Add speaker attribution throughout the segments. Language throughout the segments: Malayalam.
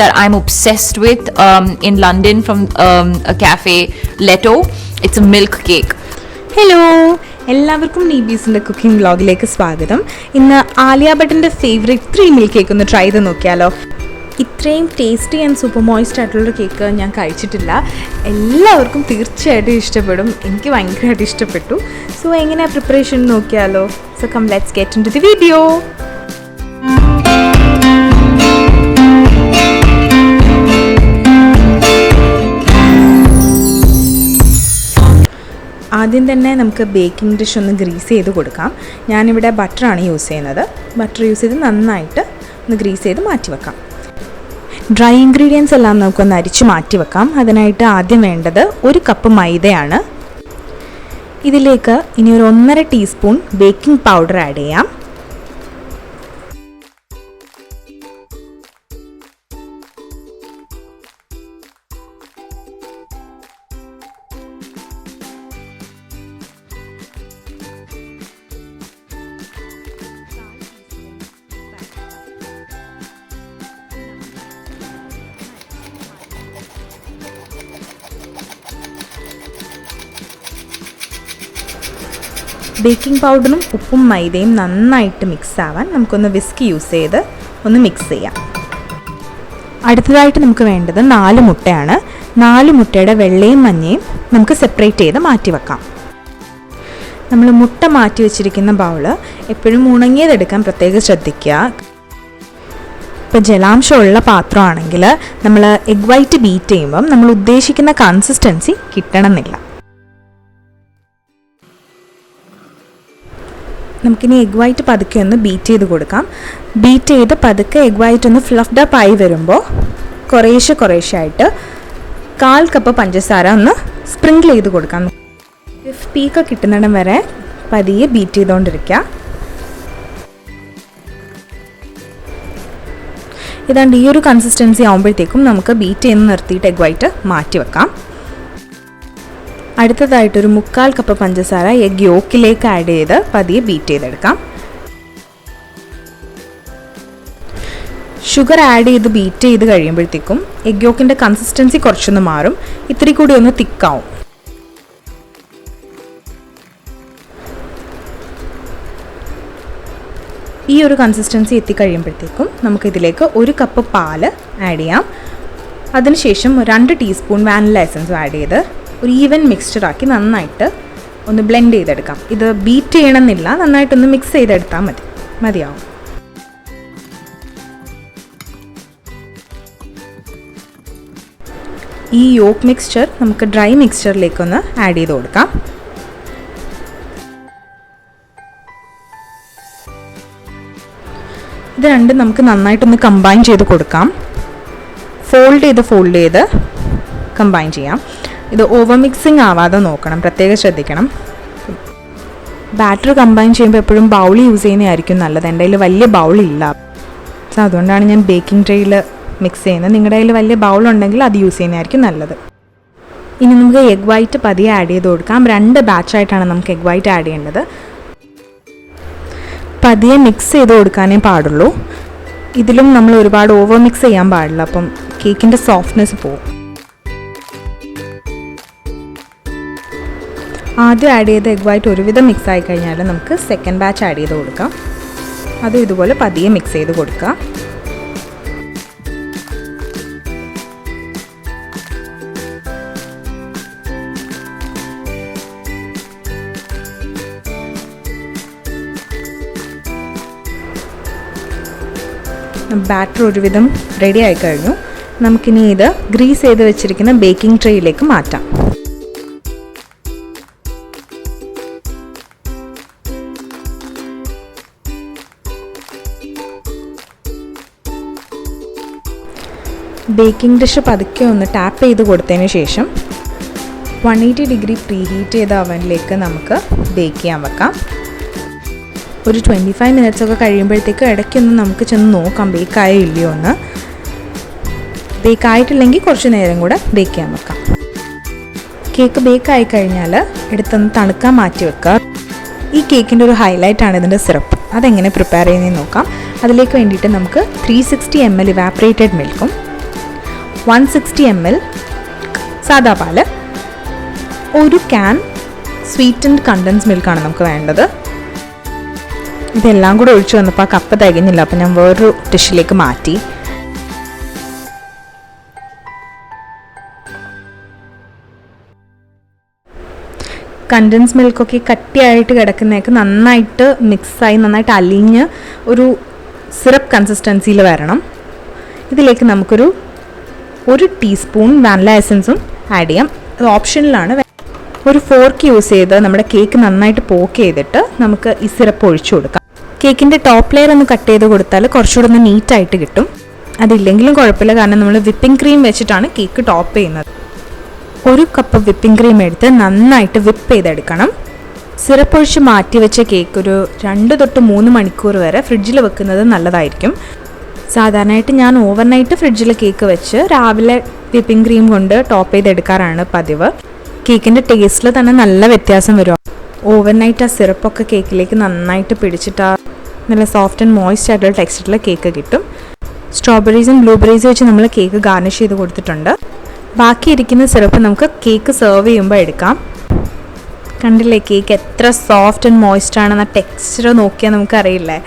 Speaker 1: that I'm obsessed with um, in London from um, a cafe, Leto. It's a milk cake.
Speaker 2: Hello. എല്ലാവർക്കും നീബീസിന്റെ കുക്കിംഗ് വ്ളോഗിലേക്ക് സ്വാഗതം. ഇന്ന് ആലിയ ഭട്ടിന്റെ ഫേവറേറ്റ് ത്രീ മിൽക്ക് കേക്ക് ഒന്ന് ട്രൈ ചെയ്ത് നോക്കിയാലോ. ഇത്രയും ടേസ്റ്റി ആൻഡ് സൂപ്പർ മോയിസ്റ്റ് ആയിട്ടുള്ളൊരു കേക്ക് ഞാൻ കഴിച്ചിട്ടില്ല. എല്ലാവർക്കും തീർച്ചയായിട്ടും ഇഷ്ടപ്പെടും. എനിക്ക് ഭയങ്കരമായിട്ട് ഇഷ്ടപ്പെട്ടു. സോ എങ്ങനെയാണ് പ്രിപ്പറേഷൻ നോക്കിയാലോ. So come let's get into the video ആദ്യം തന്നെ നമുക്ക് ബേക്കിംഗ് ഡിഷ് ഒന്ന് ഗ്രീസ് ചെയ്ത് കൊടുക്കാം. ഞാനിവിടെ ബട്ടറാണ് യൂസ് ചെയ്യുന്നത്. ബട്ടർ യൂസ് ചെയ്ത് നന്നായിട്ട് ഒന്ന് ഗ്രീസ് ചെയ്ത് മാറ്റി വെക്കാം. ഡ്രൈ ഇൻഗ്രീഡിയൻസ് എല്ലാം നമുക്കൊന്ന് അരിച്ച് മാറ്റി വെക്കാം. അതിനായിട്ട് ആദ്യം വേണ്ടത് ഒരു കപ്പ് മൈദയാണ്. ഇതിലേക്ക് ഇനി ഒരു ഒന്നര ടീസ്പൂൺ ബേക്കിംഗ് പൗഡർ ആഡ് ചെയ്യാം. ബേക്കിംഗ് പൗഡറും ഉപ്പും മൈദയും നന്നായിട്ട് മിക്സ് ആവാൻ നമുക്കൊന്ന് വിസ്ക് യൂസ് ചെയ്ത് ഒന്ന് മിക്സ് ചെയ്യാം. അടുത്തതായിട്ട് നമുക്ക് വേണ്ടത് നാല് മുട്ടയാണ്. നാല് മുട്ടയുടെ വെള്ളയും മഞ്ഞയും നമുക്ക് സെപ്പറേറ്റ് ചെയ്ത് മാറ്റി വെക്കാം. നമ്മൾ മുട്ട മാറ്റി വെച്ചിരിക്കുന്ന ബൗൾ എപ്പോഴും ഉണങ്ങിയതെടുക്കാൻ പ്രത്യേകം ശ്രദ്ധിക്കുക. ഇപ്പോൾ ജലാംശമുള്ള പാത്രമാണെങ്കിൽ നമ്മൾ എഗ് വൈറ്റ് ബീറ്റ് ചെയ്യുമ്പം നമ്മൾ ഉദ്ദേശിക്കുന്ന കൺസിസ്റ്റൻസി കിട്ടണമെന്നില്ല. നമുക്കിനി എഗ് വൈറ്റ് പതുക്കെ ഒന്ന് ബീറ്റ് ചെയ്ത് കൊടുക്കാം. ബീറ്റ് ചെയ്ത് പതുക്കെ എഗ് വൈറ്റ് ഒന്ന് ഫ്ലഫ്ഡ് അപ്പ് ആയി വരുമ്പോൾ കുറേശ്ശെ കുറേശ്ശെ ആയിട്ട് കാൽ കപ്പ് പഞ്ചസാര ഒന്ന് സ്പ്രിങ്കിൾ ചെയ്ത് കൊടുക്കാം. പീക്ക് കിട്ടുന്നിടം വരെ പതിയെ ബീറ്റ് ചെയ്തുകൊണ്ടിരിക്കുക ഇതാണ്ട് ഈ ഒരു കൺസിസ്റ്റൻസി ആകുമ്പോഴത്തേക്കും നമുക്ക് ബീറ്റ് ചെയ്ത് നിർത്തിയിട്ട് എഗ് വൈറ്റ് മാറ്റി വെക്കാം. അടുത്തതായിട്ട് ഒരു മുക്കാൽ കപ്പ് പഞ്ചസാര എഗ് യോക്കിലേക്ക് ആഡ് ചെയ്ത് പതിയെ ബീറ്റ് ചെയ്തെടുക്കാം. ഷുഗർ ആഡ് ചെയ്ത് ബീറ്റ് ചെയ്ത് കഴിയുമ്പോഴത്തേക്കും എഗ് യോക്കിന്റെ കൺസിസ്റ്റൻസി കുറച്ചൊന്ന് മാറും. ഇത്തിരി കൂടി ഒന്ന് തിക്കാവും. ഈ ഒരു കൺസിസ്റ്റൻസി എത്തിക്കഴിയുമ്പോഴത്തേക്കും നമുക്കിതിലേക്ക് ഒരു കപ്പ് പാൽ ആഡ് ചെയ്യാം. അതിനുശേഷം രണ്ട് ടീസ്പൂൺ വാനില എസൻസും ആഡ് ചെയ്ത് ഒരു ഈവൻ മിക്സ്ചറാക്കി നന്നായിട്ട് ഒന്ന് ബ്ലെൻഡ് ചെയ്തെടുക്കാം. ഇത് ബീറ്റ് ചെയ്യണമെന്നില്ല. നന്നായിട്ടൊന്ന് മിക്സ് ചെയ്തെടുത്താൽ മതി. മതിയാവും. ഈ യോക്ക് മിക്സ്ചർ നമുക്ക് ഡ്രൈ മിക്സ്ചറിലേക്കൊന്ന് ആഡ് ചെയ്ത് കൊടുക്കാം. ഇത് രണ്ടും നമുക്ക് നന്നായിട്ടൊന്ന് കമ്പൈൻ ചെയ്ത് കൊടുക്കാം. ഫോൾഡ് ചെയ്ത് ഫോൾഡ് ചെയ്ത് കമ്പൈൻ ചെയ്യാം. ഇത് ഓവർ മിക്സിങ് ആവാതെ നോക്കണം. പ്രത്യേകം ശ്രദ്ധിക്കണം. ബാറ്റർ കമ്പൈൻ ചെയ്യുമ്പോൾ എപ്പോഴും ബൗൾ യൂസ് ചെയ്യുന്നതായിരിക്കും നല്ലത്. എന്റെ കയ്യിൽ വലിയ ബൗളില്ല സോ അതുകൊണ്ടാണ് ഞാൻ ബേക്കിംഗ് ട്രേയിൽ മിക്സ് ചെയ്യുന്നത്. നിങ്ങളുടെ കയ്യിൽ വലിയ ബൗൾ ഉണ്ടെങ്കിൽ അത് യൂസ് ചെയ്യുന്നതായിരിക്കും നല്ലത്. ഇനി നമുക്ക് എഗ് വൈറ്റ് പതിയെ ആഡ് ചെയ്ത് കൊടുക്കാം. രണ്ട് ബാച്ചായിട്ടാണ് നമുക്ക് എഗ് വൈറ്റ് ആഡ് ചെയ്യേണ്ടത്. പതിയെ മിക്സ് ചെയ്ത് കൊടുക്കാനേ പാടുള്ളൂ. ഇതിലും നമ്മൾ ഒരുപാട് ഓവർ മിക്സ് ചെയ്യാൻ പാടില്ല. അപ്പം കേക്കിന്റെ സോഫ്റ്റ്നെസ് പോകും ആദ്യം ആഡ് ചെയ്ത എഗ് വൈറ്റ് ഒരുവിധം മിക്സ് ആയി കഴിഞ്ഞാൽ നമുക്ക് സെക്കൻഡ് ബാച്ച് ആഡ് ചെയ്ത് കൊടുക്കാം. അതും ഇതുപോലെ പതിയെ മിക്സ് ചെയ്ത് കൊടുക്കുക ബാറ്റർ ഒരുവിധം റെഡി ആയിക്കഴിഞ്ഞു നമുക്കിനി ഇത് ഗ്രീസ് ചെയ്ത് വെച്ചിരിക്കുന്ന ബേക്കിംഗ് ട്രേയിലേക്ക് മാറ്റാം. ബേക്കിംഗ് ഡിഷ് പതുക്കെ ഒന്ന് ടാപ്പ് ചെയ്ത് കൊടുത്തതിന് ശേഷം one eighty degree preheat ചെയ്ത അവനിലേക്ക് നമുക്ക് ബേക്ക് ചെയ്യാൻ വെക്കാം. ഒരു ട്വന്റി ഫൈവ് മിനിറ്റ്സ് ഒക്കെ കഴിയുമ്പോഴത്തേക്ക് ഇടയ്ക്കൊന്ന് നമുക്ക് ചെന്ന് നോക്കാം ബേക്കായോ ഇല്ലയോ എന്ന്. ബേക്ക് ആയിട്ടില്ലെങ്കിൽ കുറച്ച് നേരം കൂടെ ബേക്ക് ചെയ്യാൻ വെക്കാം. കേക്ക് ബേക്ക് ആയി കഴിഞ്ഞാൽ എടുത്തൊന്ന് തണുക്കാൻ മാറ്റി വെക്കുക. ഈ കേക്കിന്റെ ഒരു ഹൈലൈറ്റ് ആണ് ഇതിന്റെ സിറപ്പ്. അതെങ്ങനെ പ്രിപ്പയർ ചെയ്യുന്നതെന്ന് നോക്കാം. അതിലേക്ക് വേണ്ടിയിട്ട് നമുക്ക് three sixty M L evaporated മിൽക്കും വൺ സിക്സ്റ്റി എം എൽ സാദാ പാൽ ഒരു ക്യാൻ സ്വീറ്റൻഡ് കണ്ടൻസ് മിൽക്കാണ് നമുക്ക് വേണ്ടത്. ഇതെല്ലാം കൂടെ ഒഴിച്ചു വന്നപ്പോൾ ആ കപ്പ് തികഞ്ഞില്ല അപ്പോൾ ഞാൻ വേറൊരു ഡിഷിലേക്ക് മാറ്റി. കണ്ടൻസ് മിൽക്കൊക്കെ കട്ടിയായിട്ട് കിടക്കുന്നതൊക്കെ നന്നായിട്ട് മിക്സായി നന്നായിട്ട് അലിഞ്ഞ് ഒരു സിറപ്പ് കൺസിസ്റ്റൻസിയിൽ വരണം. ഇതിലേക്ക് നമുക്കൊരു ഒരു ടീസ്പൂൺ വാനില എസൻസും ആഡ് ചെയ്യാം. അത് ഓപ്ഷനിലാണ് ഒരു ഫോർക്ക് യൂസ് ചെയ്ത് നമ്മുടെ കേക്ക് നന്നായിട്ട് പോക്ക് ചെയ്തിട്ട് നമുക്ക് ഈ സിറപ്പ് ഒഴിച്ചു കൊടുക്കാം. കേക്കിന്റെ ടോപ്പ് ലെയർ ഒന്ന് കട്ട് ചെയ്ത് കൊടുത്താൽ കുറച്ചുകൂടെ ഒന്ന് നീറ്റായിട്ട് കിട്ടും. അതില്ലെങ്കിലും കുഴപ്പമില്ല കാരണം നമ്മൾ വിപ്പിംഗ് ക്രീം വെച്ചിട്ടാണ് കേക്ക് ടോപ്പ് ചെയ്യുന്നത്. ഒരു കപ്പ് വിപ്പിംഗ് ക്രീം എടുത്ത് നന്നായിട്ട് വിപ്പ് ചെയ്തെടുക്കണം. സിറപ്പ് ഒഴിച്ച് മാറ്റി വെച്ച കേക്ക് ഒരു രണ്ട് തൊട്ട് മൂന്ന് മണിക്കൂർ വരെ ഫ്രിഡ്ജിൽ വെക്കുന്നത് നല്ലതായിരിക്കും. സാധാരണയായിട്ട് ഞാൻ ഓവർനൈറ്റ് ഫ്രിഡ്ജിൽ കേക്ക് വെച്ച് രാവിലെ വിപ്പിംഗ് ക്രീം കൊണ്ട് ടോപ്പ് ചെയ്തെടുക്കാറാണ് പതിവ്. കേക്കിന്റെ ടേസ്റ്റിൽ തന്നെ നല്ല വ്യത്യാസം വരും. ഓവർനൈറ്റ് ആ സിറപ്പൊക്കെ കേക്കിലേക്ക് നന്നായിട്ട് പിടിച്ചിട്ട് ആ നല്ല സോഫ്റ്റ് ആൻഡ് മോയ്സ്റ്റ് ആയിട്ടുള്ള ടെക്സ്ചറിൽ കേക്ക് കിട്ടും. സ്ട്രോബെറീസും ബ്ലൂബെറീസും വെച്ച് നമ്മൾ കേക്ക് ഗാർണിഷ് ചെയ്ത് കൊടുത്തിട്ടുണ്ട്. ബാക്കി ഇരിക്കുന്ന സിറപ്പ് നമുക്ക് കേക്ക് സെർവ് ചെയ്യുമ്പോൾ എടുക്കാം. കണ്ടില്ലേ കേക്ക് എത്ര സോഫ്റ്റ് ആൻഡ് മോയ്സ്റ്റ് ആണെന്ന ടെക്സ്ചർ നോക്കിയാൽ നമുക്കറിയില്ലേ?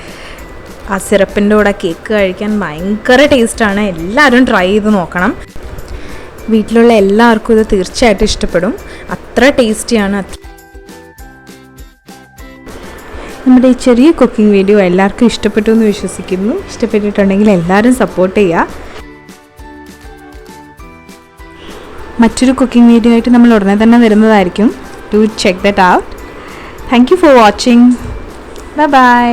Speaker 2: ആ സിറപ്പിന്റെ കൂടെ കേക്ക് കഴിക്കാൻ ഭയങ്കര ടേസ്റ്റാണ്. എല്ലാവരും ട്രൈ ചെയ്ത് നോക്കണം. വീട്ടിലുള്ള എല്ലാവർക്കും ഇത് തീർച്ചയായിട്ടും ഇഷ്ടപ്പെടും. അത്ര ടേസ്റ്റിയാണ് നമ്മുടെ ഈ ചെറിയ കുക്കിംഗ് വീഡിയോ എല്ലാവർക്കും ഇഷ്ടപ്പെട്ടു എന്ന് വിശ്വസിക്കുന്നു. ഇഷ്ടപ്പെട്ടിട്ടുണ്ടെങ്കിൽ എല്ലാവരും സപ്പോർട്ട് ചെയ്യുക. മറ്റൊരു കുക്കിംഗ് വീഡിയോ ആയിട്ട് നമ്മൾ ഉടനെ തന്നെ വരുന്നതായിരിക്കും. To check that out thank you for watching bye bye